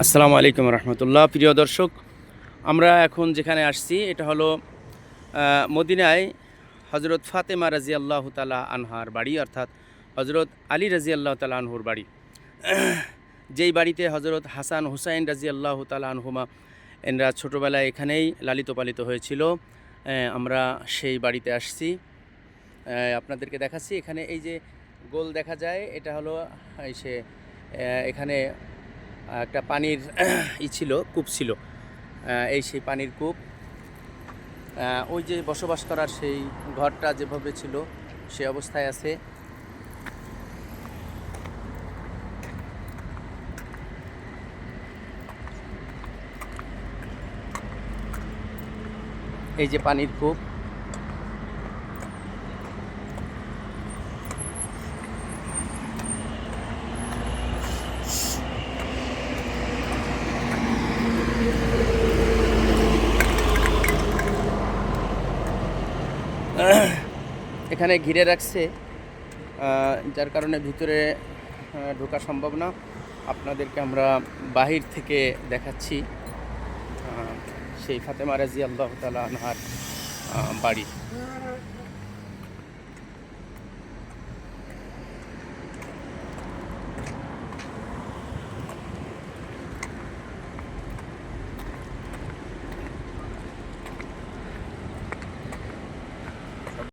আসসালামু আলাইকুম রহমতুল্লাহ। প্রিয় দর্শক, আমরা এখন যেখানে আসছি, এটা হলো মদিনায় হজরত ফাতেমা রাজি আল্লাহ তালা আনহার বাড়ি, অর্থাৎ হজরত আলী রাজি আল্লাহ তালা আনহুর বাড়ি। যেই বাড়িতে হজরত হাসান হুসাইন রাজি আল্লাহ তালা আনহুমা, এনরা ছোটোবেলায় এখানেই লালিত পালিত হয়েছিল। আমরা সেই বাড়িতে আসছি। আপনাদেরকে দেখাচ্ছি, এখানে এই যে গোল দেখা যায়, এটা হলো সে এখানে একটা পানির ই ছিল, কূপ ছিল। এই সেই পানির কূপ। ওই যে বসবাস করার সেই ঘরটা যেভাবে ছিল, সে অবস্থায় আছে। এই যে পানির কূপ। এখানে ঘিরে রাখছে যার কারণে ভিতরে ঢোকা সম্ভব না। আপনাদেরকে আমরা বাহির থেকে দেখাচ্ছি সেই ফাতেমা রাজি আল্লাহ তালা আনহার বাড়ি।